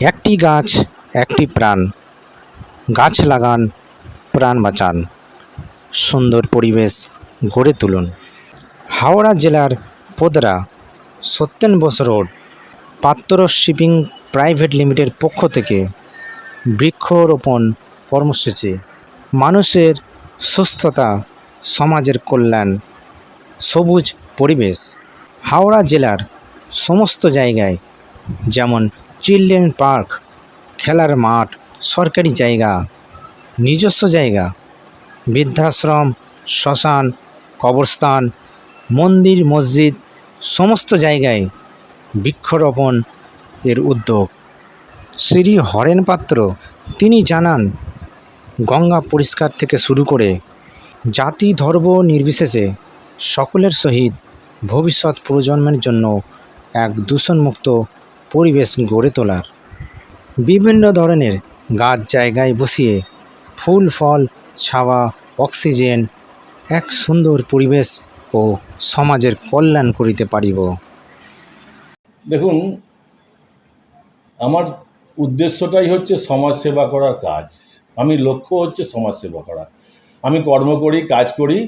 একটি গাছ, একটি প্রাণ। গাছ লাগান, প্রাণ বাঁচান। সুন্দর পরিবেশ গড়ে তুলুন। হাওড়া জেলার Podra, Satyen Bose road Patra shipping private limited পক্ষ থেকে বৃক্ষরোপণ কর্মসূচি। মানুষের সুস্থতা, সমাজের কল্যাণ, সবুজ পরিবেশ। হাওড়া জেলার সমস্ত জায়গায় যেমন চিলড্রেন পার্ক, খেলার মাঠ, সরকারি জায়গা, নিজস্ব জায়গা, বৃদ্ধাশ্রম, শ্মশান, কবরস্থান, মন্দির, মসজিদ, সমস্ত জায়গায় বৃক্ষরোপণ এর উদ্যোগ। শ্রী হরেন পাত্র তিনি জানান, গঙ্গা পরিষ্কার থেকে শুরু করে জাতি ধর্ম নির্বিশেষে সকলের সহিত ভবিষ্যৎ প্রজন্মের জন্য এক দূষণমুক্ত পরিবেশ গড়ে তোলার। বিভিন্ন ধরনের গাছ জায়গায় বসিয়ে ফুল, ফল, ছাওয়া, অক্সিজেন এক সুন্দর পরিবেশ ও সমাজের কল্যাণ করিতে পারিব। দেখুন, আমার উদ্দেশ্যটাই হচ্ছে সমাজ সেবা করার কাজ। আমি লক্ষ্য হচ্ছে সমাজ সেবা করা। আমি কর্ম করি, কাজ করি,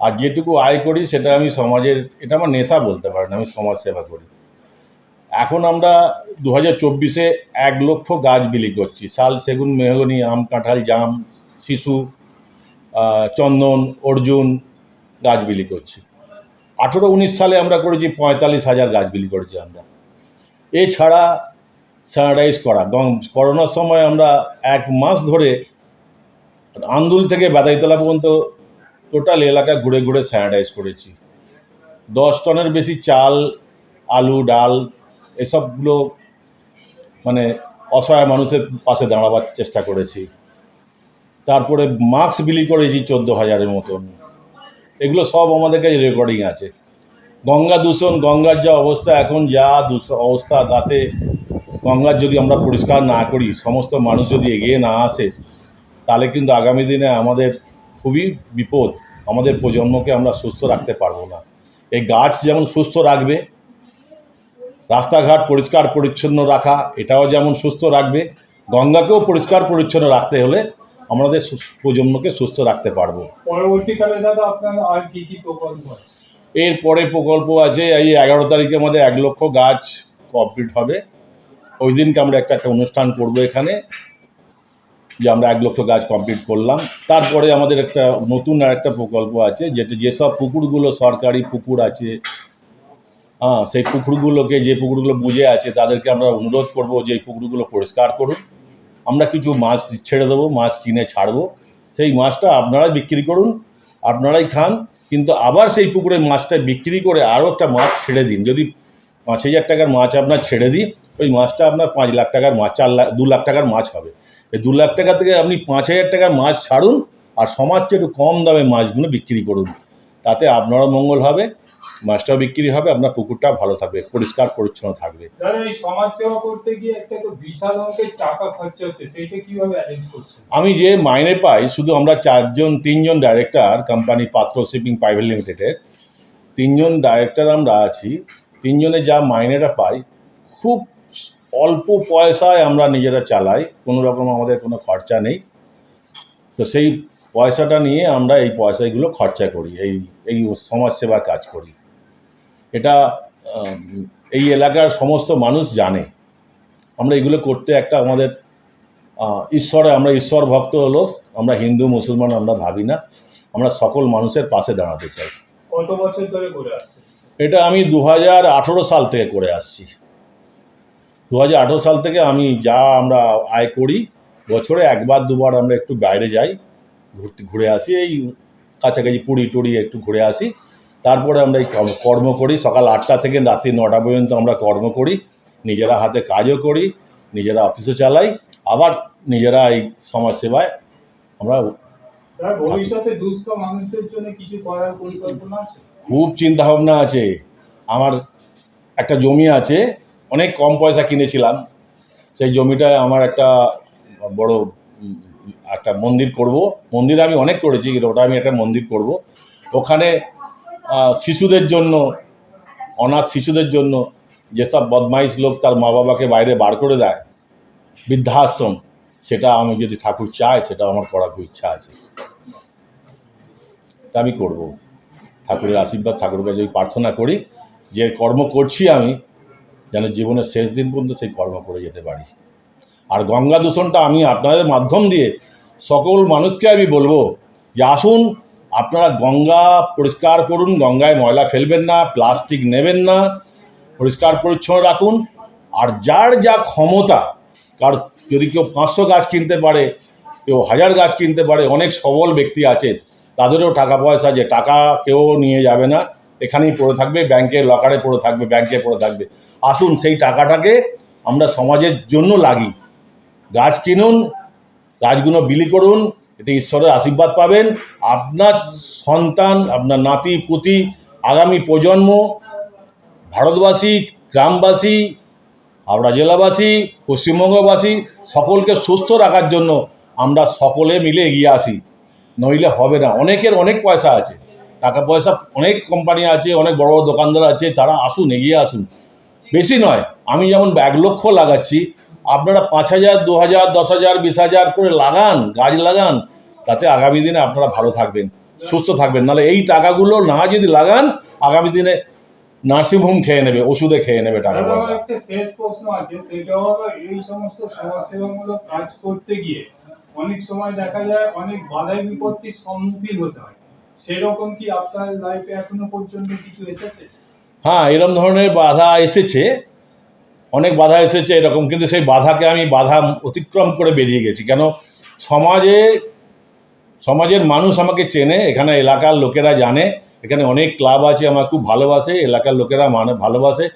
আর যেটুকু আয় করি সেটা আমি সমাজের, এটা আমার নেশা বলতে পারেন, আমি সমাজ সেবা করি। এখন আমরা দু হাজার চব্বিশে এক লক্ষ গাছ বিলি করছি। শাল, সেগুন, মেহগনি, আম, কাঁঠাল, জাম, শিশু চন্দন, অর্জুন গাছ বিলি করছি। আঠেরো উনিশ সালে আমরা করেছি পঁয়তাল্লিশ হাজার গাছ বিলি করেছি আমরা। এছাড়া স্যানিটাইজ করা। গং- করোনার সময় আমরা এক মাস ধরে আন্দুল থেকে বেদাইতলা পর্যন্ত টোটাল এলাকা ঘুরে ঘুরে স্যানিটাইজ করেছি। দশ টনের বেশি চাল, আলু, ডাল এসবগুলো মানে অসহায় মানুষের পাশে দাঁড়াবার চেষ্টা করেছি। তারপরে মাস্ক বিলি করেছি চোদ্দ হাজারের মতন। এগুলো সব আমাদের কাছে রেকর্ডিং আছে। গঙ্গা দূষণ, গঙ্গার যা অবস্থা, এখন যা অবস্থা, তাতে গঙ্গার যদি আমরা পরিষ্কার না করি, সমস্ত মানুষ যদি এগিয়ে না আসে, তাহলে কিন্তু আগামী দিনে আমাদের খুবই বিপদ। আমাদের প্রজন্মকে আমরা সুস্থ রাখতে পারব না। এই গাছ যেমন সুস্থ রাখবে রাস্তাঘাট পরিষ্কার পরিচ্ছন্ন রাখা এটাও যেমন সুস্থ রাখবে গঙ্গাকেও পরিষ্কার পরিচ্ছন্ন রাখতে হলে আমাদের প্রজন্মকে সুস্থ রাখতে পারব। পরবর্তীকালে দাদা আপনার আর কি কি প্রকল্প আছে? এরপরে প্রকল্প আছে এই এগারো তারিখে আমাদের এক লক্ষ গাছ কমপ্লিট হবে। ওই দিনকে আমরা একটা একটা অনুষ্ঠান করব এখানে যে আমরা এক লক্ষ গাছ কমপ্লিট করলাম। তারপরে আমাদের একটা নতুন আর একটা প্রকল্প আছে যেটা যেসব পুকুরগুলো সরকারি পুকুর আছে হ্যাঁ সেই পুকুরগুলোকে যে পুকুরগুলো বুঝে আছে, তাদেরকে আমরা অনুরোধ করব যে এই পুকুরগুলো পরিষ্কার করুন। আমরা কিছু মাছ ছেড়ে দেবো, মাছ কিনে ছাড়বো। সেই মাছটা আপনারাই বিক্রি করুন, আপনারাই খান, কিন্তু আবার সেই পুকুরের মাছটা বিক্রি করে আরও একটা মাছ ছেড়ে দিন। যদি পাঁচ হাজার টাকার মাছ আপনার ছেড়ে দিই, ওই মাছটা আপনার পাঁচ লাখ টাকার মাছ, চার লাখ, দু লাখ টাকার মাছ হবে। এই দু লাখ টাকা থেকে আপনি পাঁচ হাজার টাকার মাছ ছাড়ুন আর সমাজকে একটু কম দামে মাছগুলো বিক্রি করুন। তাতে আপনারও মঙ্গল হবে। মাছটাও বিক্রি হবে আপনার পুকুরটা ভালো থাকবে পরিষ্কার পরিচ্ছন্ন থাকবে। এই সমাজ সেবা করতে গিয়ে একটা তো বিশাল অঙ্কের টাকা খরচা হচ্ছে সেইটা কীভাবে অ্যারেঞ্জ করছেন? আমি যে মাইনে পাই শুধু আমরা চারজন তিনজন director company Patra shipping private লিমিটেডের তিনজন ডাইরেক্টর আমরা আছি তিনজনে যা মাইনেটা পাই খুব অল্প পয়সায় আমরা নিজেরা চালাই কোনো রকম আমাদের কোনো খরচা নেই। তো সেই পয়সাটা নিয়ে আমরা এই পয়সাগুলো খরচা করি এই এই সমাজসেবার কাজ করি। এটা এই এলাকার সমস্ত মানুষ জানে। আমরা এগুলো করতে একটা আমাদের ঈশ্বরে আমরা ঈশ্বর ভক্ত হলো আমরা হিন্দু মুসলমান আমরা ভাবি না। আমরা সকল মানুষের পাশে দাঁড়াতে চাই। কত বছর ধরে করে আসছে এটা আমি দু হাজার আঠেরো সাল থেকে করে আসছি। দু হাজার আঠেরো সাল থেকে আমি যা আমরা আয় করি বছরে একবার দুবার আমরা একটু বাইরে যাই। ঘুরতে ঘুরে আসি এই কাছাকাছি পুরী টুরি একটু ঘুরে আসি। তারপরে আমরা এই কর্ম- করি সকাল আটটা থেকে রাত্রি নটা পর্যন্ত আমরা কর্ম করি। নিজেরা হাতে কাজও করি নিজেরা অফিসও চালাই আবার নিজেরা এই সমাজসেবায় আমরা ভবিষ্যতে দুস্থ মানুষদের জন্য কিছু করার পরিকল্পনা আছে? খুব চিন্তা ভাবনা আছে। আমার একটা জমি আছে অনেক কম পয়সা কিনেছিলাম। সেই জমিটায় আমার একটা বড় একটা মন্দির করব। মন্দির আমি অনেক করেছি, কিন্তু ওটা আমি একটা মন্দির করব। ওখানে শিশুদের জন্য, অনাথ শিশুদের জন্য যেসব বদমাইশ লোক তার মা বাবাকে বাইরে বার করে দেয়, বৃদ্ধাশ্রম, সেটা আমি যদি ঠাকুর চায় সেটা আমার করার খুব ইচ্ছা আছে। তা আমি করব। ঠাকুরের আশীর্বাদ ঠাকুরের কাছে প্রার্থনা করি, যে কর্ম করছি আমি, যেন জীবনের শেষ দিন পর্যন্ত সেই কর্ম করে যেতে পারি। আর গঙ্গা দূষণটা আমি আপনাদের মাধ্যম দিয়ে সকল মানুষকে আমি বলব যে আসুন, আপনারা গঙ্গা পরিষ্কার করুন, গঙ্গায় ময়লা ফেলবেন না, প্লাস্টিক নেবেন না, পরিষ্কার পরিচ্ছন্ন রাখুন। আর যার যা ক্ষমতা, কার যদি কেউ পাঁচশো গাছ কিনতে পারে, কেউ হাজার গাছ কিনতে পারে, অনেক সবল ব্যক্তি আছে, তাদেরও টাকা পয়সা যে টাকা কেউ নিয়ে যাবে না, এখানেই পড়ে থাকবে ব্যাংকে লকারে পড়ে থাকবে, ব্যাংকে পড়ে থাকবে। আসুন সেই টাকাটাকে আমরা সমাজের জন্য লাগি। গাছ কিনুন, গাছগুলো বিলি করুন, এতে ঈশ্বরের আশীর্বাদ পাবেন। আপনার সন্তান, আপনার নাতি, পুতি, আগামী প্রজন্ম, ভারতবাসী, গ্রামবাসী, হাওড়া জেলাবাসী, পশ্চিমবঙ্গবাসী, সকলকে সুস্থ রাখার জন্য আমরা সকলে মিলে এগিয়ে আসি। নইলে হবে না। অনেকের অনেক পয়সা আছে। টাকা পয়সা অনেক কোম্পানি আছে, অনেক বড় বড় দোকানদার আছে, তারা আসুন, এগিয়ে আসুন। বেশি নয়, আমি যেমন এক লক্ষ লাগাচ্ছি আপনারা পাঁচ হাজার দু হাজার দশ হাজার বিশ হাজার করে লাগান গাছ লাগান তাতে আগামী দিনে আপনারা ভালো থাকবেন সুস্থ থাকবেন। নাহলে এই টাকাগুলো না যদি লাগান আগামী দিনে নার্সিংহোম খেয়ে নেবে ওষুধে খেয়ে নেবে টাকা পয়সা। একটা শেষ প্রশ্ন আছে সেটা হলো এই সমস্ত সমাজসেবামূলক কাজ করতে গিয়ে অনেক সময় দেখা যায় অনেক বাধাই বিপত্তির সম্মুখীন হতে হয়। সেরকম কি আপনার লাইফে এখনও পর্যন্ত কিছু এসেছে? হ্যাঁ এরকম ধরনের বাধা এসেছে। অনেক বাধা এসেছে এরকম, কিন্তু সেই বাধাকে আমি বাধা অতিক্রম করে বেরিয়ে গেছি। কেন? সমাজে, সমাজের মানুষ আমাকে চেনে, এখানে এলাকার লোকেরা জানে, এখানে অনেক ক্লাব আছে, আমার খুব ভালোবাসে, এলাকার লোকেরা মানে ভালোবাসে,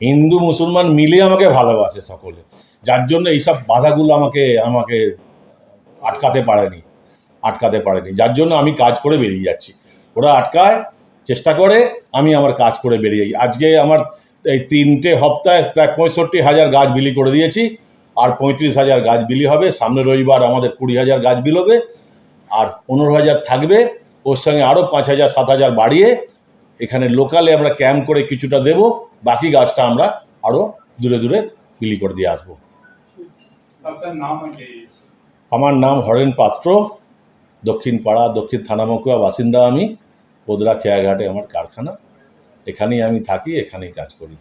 হিন্দু, মুসলমান মিলে আমাকে ভালোবাসে সকলে। যার জন্য এইসব বাধাগুলো আমাকে আমাকে আটকাতে পারেনি আটকাতে পারেনি। যার জন্য আমি কাজ করে বেরিয়ে যাচ্ছি। ওরা আটকায়, চেষ্টা করে, আমি আমার কাজ করে বেরিয়ে যাই। আজকে আমার এই তিনটে হপ্তায় প্রায় পঁয়ষট্টি হাজার গাছ বিলি করে দিয়েছি আর পঁয়ত্রিশ হাজার গাছ বিলি হবে সামনে রবিবার আমাদের কুড়ি হাজার গাছ বিল হবে আর পনেরো হাজার থাকবে ওর সঙ্গে আরও পাঁচ হাজার সাত হাজার বাড়িয়ে এখানে লোকালে আমরা ক্যাম্প করে কিছুটা দেব বাকি গাছটা আমরা আরও দূরে দূরে বিলি করে দিয়ে আসব। আমার নাম হরেন পাত্র দক্ষিণ পাড়া দক্ষিণ থানামকুয়া বাসিন্দা আমি পোদরা খেয়াঘাটে আমার কারখানা। এখানেই আমি থাকি এখানেই কাজ করি।